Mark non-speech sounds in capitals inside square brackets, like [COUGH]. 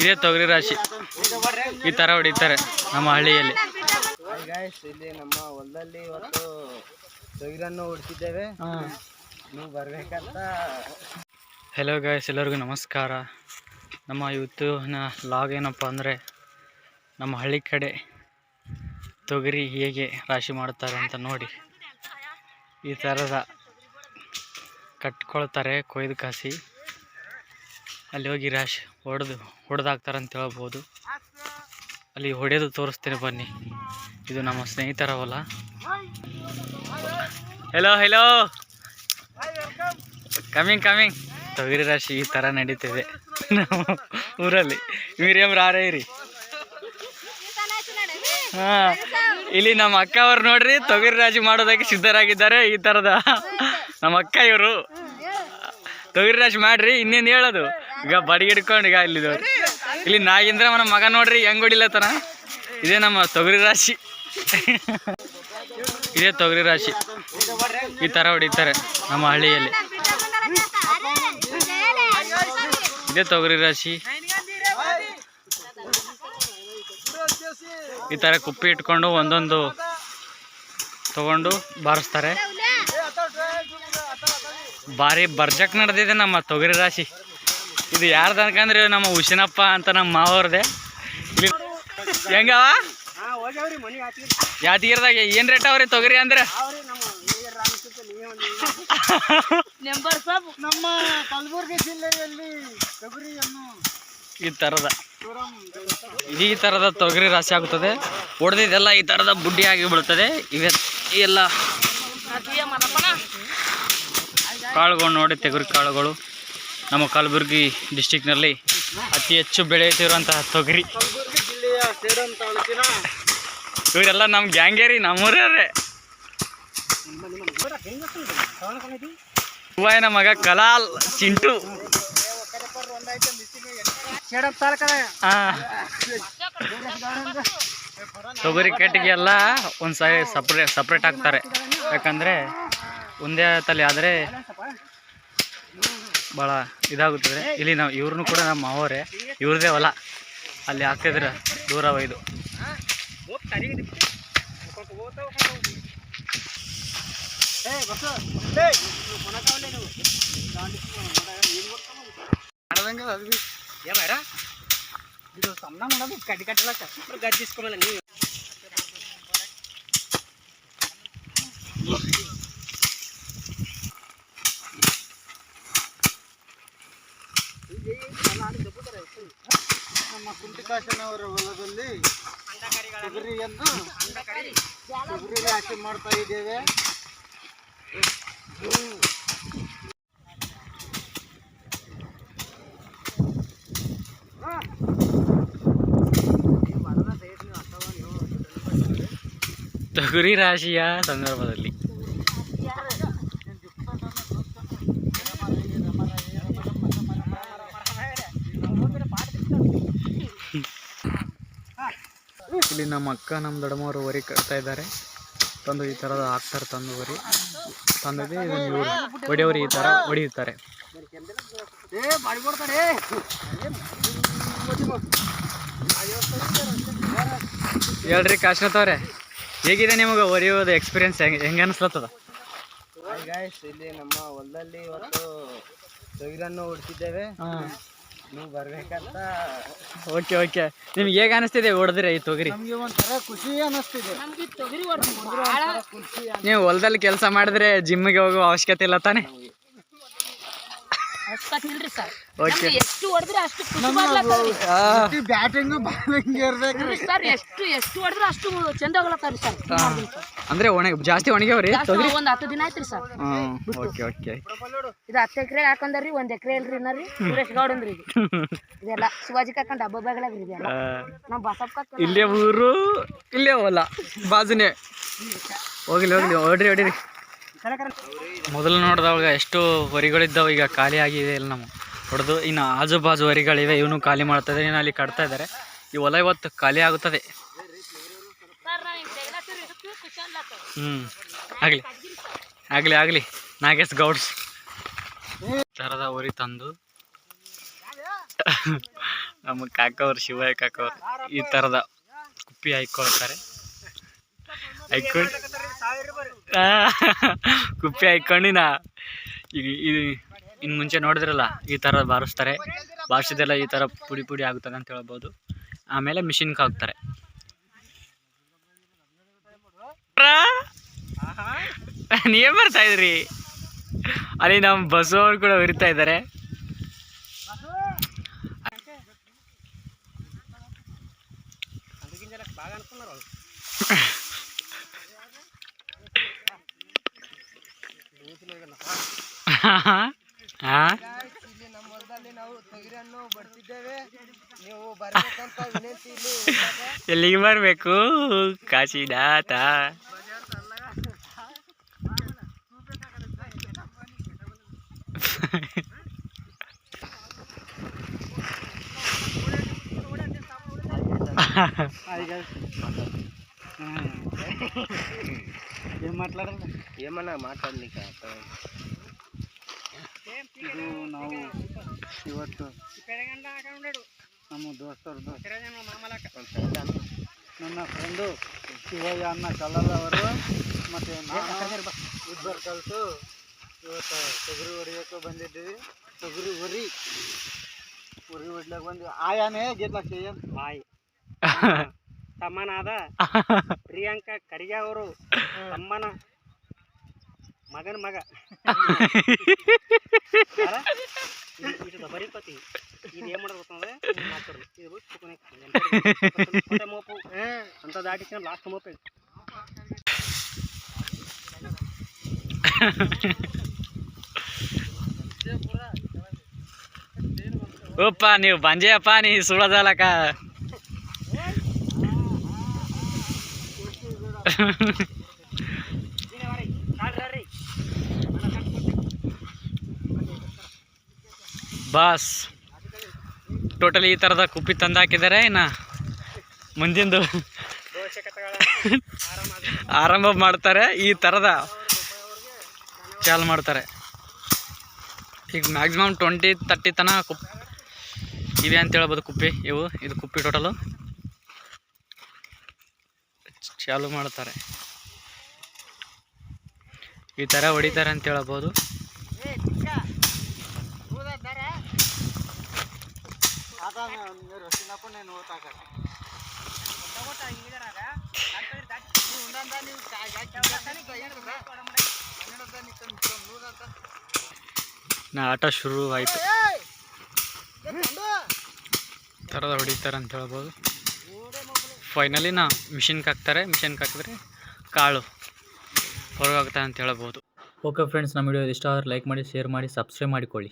ಇದೇ ತೊಗರಿ ರಾಶಿ. ಈ ತರ ಹೊಡಿತಾರೆ ನಮ್ಮ ಹಳ್ಳಿಯಲ್ಲಿ. ಗಾಯ್ಸ್ ಇಲ್ಲಿ ನಮ್ಮ ಹೊಲದಲ್ಲಿ ಇವತ್ತು ತೊಗರನ್ನು ಹೊಡ್ತಿದ್ದೇವೆ ನೀವು ಬರ್ಬೇಕಂತ. ಹಲೋ ಗಾಯ್ಸ್ ಎಲ್ಲರಿಗೂ ನಮಸ್ಕಾರ. ನಮ್ಮ ಇವತ್ತಿನ ಲಾಗ್ ಏನಪ್ಪ ಅಂದರೆ ನಮ್ಮ ಹಳ್ಳಿ ಕಡೆ ತೊಗರಿ ಹೇಗೆ ರಾಶಿ ಮಾಡ್ತಾರೆ ಅಂತ ನೋಡಿ. ಈ ಥರದ ಕಟ್ಕೊಳ್ತಾರೆ ಕೊಯ್ದು ಕಾಸಿ. ಅಲ್ಲಿ ಹೋಗಿ ರಾಶಿ ಹೊಡೆದು ಅಂತ ಹೇಳ್ಬೋದು ಅಲ್ಲಿ ಹೊಡೆದು ತೋರಿಸ್ತೇನೆ ಬನ್ನಿ. ಇದು ನಮ್ಮ ಸ್ನೇಹಿತರ ಹೊಲ ಹೆಲೋ ಹೆಲೋ ಕಮಿಂಗ್ ಕಮಿಂಗ್ ತೊಗರಿ ರಾಶಿ ಈ ಥರ ನಡೀತಿದೆ. ನಮ್ಮ ಊರಲ್ಲಿ. ಮೀರಿಯಮ್ ರೀ ಹಾಂ, ಇಲ್ಲಿ ನಮ್ಮ ಅಕ್ಕ ಅವ್ರು ನೋಡ್ರಿ, ತೊಗರಿ ರಾಶಿ ಮಾಡೋದಕ್ಕೆ ಸಿದ್ಧರಾಗಿದ್ದಾರೆ ಈ ಥರದ ನಮ್ಮ ಅಕ್ಕ ಇವರು. ತೊಗರಿ ರಾಶಿ ಮಾಡ್ರಿ, ಇನ್ನೇನು ಹೇಳೋದು? ಈಗ ಬಡಿ ಹಿಡ್ಕೊಂಡು ಈಗ ಇಲ್ಲಿ ಇಲ್ಲಿ ನಾಗೇಂದ್ರ ನಮ್ಮ ಮಗ ನೋಡ್ರಿ, ಹೆಂಗ್ ಹೊಡಿಲತ್ತನ ಇದೇ ನಮ್ಮ ತೊಗರಿ ರಾಶಿ. ಇದೇ ತೊಗರಿ ರಾಶಿ. ಈ ಥರ ಹೊಡಿತಾರೆ ನಮ್ಮ ಹಳ್ಳಿಯಲ್ಲಿ. ಇದೇ ತೊಗರಿ ರಾಶಿ. ಈ ಥರ ಕುಪ್ಪಿ ಇಟ್ಕೊಂಡು ಒಂದೊಂದು ತಗೊಂಡು ಬಾರಿಸ್ತಾರೆ. ಭಾರಿ ಬರ್ಜಕ್ ನಡೆದಿದೆ ನಮ್ಮ ತೊಗರಿ ರಾಶಿ. ಇದು ಯಾರ್ದು ಅನ್ಕಂದ್ರೆ ನಮ್ಮ ಹುಷನಪ್ಪ ಅಂತ ನಮ್ಮ ಮಾವವ್ರದೆ ಇಲ್ಲಿ ಹೆಂಗವ? ಯಾದಗಿರಿದಾಗ ಏನು ರೇಟ್ ಅವ್ರಿ ತೊಗರಿ ಅಂದ್ರೆ? ನಮ್ಮ ಕಲಬುರಗಿ ಜಿಲ್ಲೆಯಲ್ಲಿ ತೊಗರಿಯನ್ನು ಈ ತರದ. ಈ ತರದ ತೊಗರಿ ರಾಶಿ ಆಗುತ್ತದೆ. ಹೊಡೆದಿದ್ದೆಲ್ಲ ಈ ತರದ ಬುಡ್ಡಿ ಆಗಿ ಬೀಳುತ್ತದೆ ಇವೆ ಎಲ್ಲ ಕಾಳುಗಳು ನೋಡಿ ತೆಗರಿ ಕಾಳುಗಳು. ನಮ್ಮ ಕಲಬುರಗಿ ಡಿಸ್ಟಿಕ್ನಲ್ಲಿ ಅತಿ ಹೆಚ್ಚು ಬೆಳೆಯುತ್ತಿರುವಂತಹ ತೊಗರಿ. ಇವರೆಲ್ಲ ನಮ್ಮ ಗ್ಯಾಂಗೇರಿ ನಮ್ಮೂರೇ ಹೂವಾಯಿನ ಮಗ ಕಲಾಲ್ ಚಿಂಟು. ತೊಗರಿ ಕಟ್ಟಿಗೆ ಎಲ್ಲ ಒಂದು ಸಾರಿ ಸಪ್ರೇಟ್ ಸಪ್ರೇಟ್ ಹಾಕ್ತಾರೆ. ಯಾಕಂದರೆ ಒಂದೇ ತಲೆ ಆದರೆ ಭಾಳ ಇದಾಗುತ್ತದೆ ಇಲ್ಲಿ ನಾವು ಇವ್ರನ್ನೂ ಕೂಡ ನಮ್ಮ ಮಾವರೇ, ಇವ್ರದೇ ಹೊಲ. ಅಲ್ಲಿ ಹಾಕ್ತಿದ್ರೆ ದೂರ ಒಯ್ದು. ಇದು ಸಣ್ಣ ಮಾಡೋದು ಕಡ್ಡಿ ಗದ್ದಿಸ್ಕೊಂಬಲ್ಲ ನೀವು ನಮ್ಮ ಕುಂಟಿಕಾಶನವರ ಹೊಲದಲ್ಲಿ ತೊಗರಿಯನ್ನು ತೊಗರಿ ರಾಶಿ ಮಾಡ್ತಾ ಇದ್ದೇವೆ. ತೊಗರಿ ರಾಶಿಯ ಸಂದರ್ಭದಲ್ಲಿ. ಇಲ್ಲಿ ನಮ್ಮ ಅಕ್ಕ ನಮ್ಮ ದೊಡ್ಡಮ್ಮವರು ವರಿ ಕಟ್ತಾ ಇದ್ದಾರೆ. ತಂದು ಈ ಥರದ ಹಾಕ್ತಾರೆ ತಂದು ವರಿ. ತಂದಿದೆ ಒಡೆಯವರು ಹೊಡೆಯವರು ಈ ಥರ ಹೊಡೆಯುತ್ತಾರೆ ಹೇಳ್ರಿ ಕಾಶ್ನಾಥ್ ಅವ್ರೆ ಹೇಗಿದೆ ನಿಮಗೆ ಒರಿಯೋದು ಎಕ್ಸ್ಪೀರಿಯನ್ಸ್ ಹೆಂಗೆ ಹೆಂಗೆ ಅನಿಸ್ಲತ್ತದ? ಗಾಯ್ಸ್ ಇಲ್ಲಿ ನಮ್ಮ ಹೊಲದಲ್ಲಿ ಇವತ್ತು ತೊಗರನ್ನು ಹುಡ್ತಿದ್ದೇವೆ ನೀವು ಬರ್ಬೇಕಂತ. Okay okay. ನಿಮ್ಗೆ ಹೇಗೆ ಅನಿಸ್ತಿದೆ ಹೊಡೆದ್ರೆ ಈ ತೊಗರಿ? ನಮ್ಗೆ ಒಂಥರ ಖುಷಿ ಅನಿಸ್ತಿದೆ. ನೀವು ಹೊಲದಲ್ಲಿ ಕೆಲಸ ಮಾಡಿದ್ರೆ ಜಿಮ್ಗೆ ಹೋಗೋ ಅವಶ್ಯಕತೆ ಇಲ್ಲ ತಾನೆ? ಓಕೆ ಎಷ್ಟು ಹೊಡೆದ್ರೆ ಅಷ್ಟು ಬ್ಯಾಟಿಂಗ್ ಬಾಲಿಂಗ್ ಇರ್ಬೇಕ್ರಿ. ಸರ್ ಎಷ್ಟು ಎಷ್ಟು ಹೊಡೆದ್ರೆ ಅಷ್ಟು ಚಂದ ಸರ್ ಅಂದ್ರೆ ಒಣಗಿ ಜಾಸ್ತಿ ಒಣಗ್ಯಾವ್ರಿ? ಒಂದ್ ಹತ್ತು ದಿನ ಆಯ್ತ್ರಿ ಸರ್ ಓಕೆ ಓಕೆ ಇದು ಹತ್ತು ಎಕರೆ ಹಾಕೊಂಡ್ರಿ ಒಂದ್ ಎಕರೆ ಇಲ್ರಿ ಇನ್ನರಿ ಸುರೇಶ್ ಗೌಡನ್ರಿ ಇದು. ಇದೆಲ್ಲ ಶಿವಾಜಿ ಕಾಕಂಡ್ ಹಬ್ಬ ಬಾಗ್ಲಾಗ್ರಿ ಇದೆಲ್ಲ. ನಮ್ ಬಸಪ್ಪ ಇಲ್ಲೇ ಊರು ಇಲ್ಲೇ ಹೊಲ ಬಾಜುನೇ. ಹೋಗ್ಲಿ ಹೋಗ್ಲಿ ಹೊಡ್ರಿ ಹೊಡಿರಿ. ಮೊದಲು ನೋಡಿದವಾಗ ಎಷ್ಟು ವರಿಗಳಿದ್ದಾವೆ, ಈಗ ಖಾಲಿ ಆಗಿದೆ ಇಲ್ಲ ನಮ್ಮ ಹೊಡೆದು ಇನ್ನು ಆಜು ಬಾಜು ವರಿಗಳಿವೆ, ಇವನು ಖಾಲಿ ಮಾಡ್ತಾ ಇನ್ನು ಅಲ್ಲಿ ಕಟ್ತಾ ಇದ್ದಾರೆ. ಈ ಹೊಲ ಇವತ್ತು ಖಾಲಿ ಆಗುತ್ತದೆ. ಹ್ಞೂ ಆಗಲಿ ಆಗಲಿ ಆಗಲಿ, ನಾಗೇಶ್ ಗೌಡ್ಸ್. ಥರದ ವರಿ ತಂದು. ನಮ್ಮ ಕಾಕವ್ರು ಶಿವಯ್ಯ ಕಾಕವ್ರು ಈ ಥರದ ಕುಪ್ಪಿ ಹಾಕೊಳ್ತಾರೆ ಹಾಕೊಂಡು ಕುಪ್ಪಿ ಹಾಕೊಂಡಿನ. ಈಗ ಇದು ಇನ್ನು ಮುಂಚೆ ನೋಡಿದ್ರಲ್ಲ ಈ ತರ ಬಾರಿಸ್ತಾರೆ. ಬಾರಿಸಿದೆಲ್ಲ ಈ ತರ ಪುಡಿ ಪುಡಿ ಆಗುತ್ತದೆ ಅಂತ ಹೇಳ್ಬೋದು. ಆಮೇಲೆ ಮಿಷಿನ್ಗೆ ಹಾಕ್ತಾರೆ. ನೀವೇ ಬರ್ತಾ ಇದ್ರಿ? ಅಲ್ಲಿ ನಮ್ಮ ಅವ್ರು ಕೂಡ ಉರಿತಾ ಇದ್ದಾರೆ. ಎಲ್ಲಿಗೆ ಬರಬೇಕು ಕಾಶಿನಾಥ ఏం మాట్లాడాలి ఏమన్నా ಮಾತಾಡ್ಲಿಕ್ಕೆ ಇದು ನಾವು ಇವತ್ತು ನಮ್ಮ ದೋಸ್ತರು ನನ್ನ ಫ್ರೆಂಡು ಶಿವಯ್ಯ ಅನ್ನ ಕಲ್ಲಲ್ಲವರು ಮತ್ತು ಇಬ್ಬರು ಕಲಿತು ಇವತ್ತು ತೊಗರಿ ಹೊಡಿಯೋಕೆ ಬಂದಿದ್ದೀವಿ. ತೊಗರಿ ಹೊರಿ ಹೊರಿ ಹೊಡ್ಲಕ್ಕೆ ಬಂದು ಆಯಾನೇ ಗೆಲ್ಲಕ್ಕೆ ಏನು? ಆಯ್. ತಮ್ಮನಾದ [LAUGHS] ಪ್ರಿಯಾಂಕಾ ಖರ್ಗೆ ಅವರು ತಮ್ಮನ ಮಗನ ಮಗ. ಇದು ಬರಿಪತಿ ಇದು ಏನ್ ಮಾಡೋದು ಮಾತಾಡೋದು ಇದು ಬಿಟ್ಟು ಮೋಪು. ಅಂತ ದಾಟಿಸ್ಕೊಂಡು ಲಾಸ್ಟ್ ಮೋಪು ಓಪ್ಪ [LAUGHS] ನೀವು ಬಂಜೆಯಪ್ಪ ನೀ ಸುಳದಲಕ ಬಾಸ್, ಟೋಟಲಿ ಈ ಥರದ ಕುಪ್ಪಿ ತಂದು ಹಾಕಿದ್ದಾರೆ. ಇನ್ನು ಮುಂದಿಂದು ಆರಂಭ ಮಾಡ್ತಾರೆ. ಈ ಥರದ ಚಾಲು ಮಾಡ್ತಾರೆ. ಈಗ ಮ್ಯಾಕ್ಸಿಮಮ್ ಟ್ವೆಂಟಿ ತರ್ಟಿ ತನಕ ಕುಪ್ ಇದೆ ಅಂತ ಹೇಳ್ಬೋದು ಕುಪ್ಪಿ ಇವು. ಇದು ಕುಪ್ಪಿ ಟೋಟಲು ಚಾಲು ಮಾಡ್ತಾರೆ. ಈ ಥರ ಹೊಡಿತಾರೆ ಅಂತ ಹೇಳ್ಬೋದು. ನಾ ಆಟ ಶುರು ಆಯಿತು ಹೊಡಿತಾರೆ ಅಂತ ಹೇಳ್ಬೋದು. ಫೈನಲಿ ನಾ ಮಿಷಿನ್ಗೆ ಹಾಕ್ತಾರೆ, ಮಿಷಿನ್ಗೆ ಹಾಕಿದ್ರೆ ಕಾಳು ಹೊರಗಾಗ್ತಾರೆ ಅಂತ ಹೇಳ್ಬೋದು. ಓಕೆ ಫ್ರೆಂಡ್ಸ್, ನಮ್ಮ ವಿಡಿಯೋ ಇಷ್ಟ ಆದರೆ ಲೈಕ್ ಮಾಡಿ ಶೇರ್ ಮಾಡಿ ಸಬ್ಸ್ಕ್ರೈಬ್ ಮಾಡಿಕೊಳ್ಳಿ.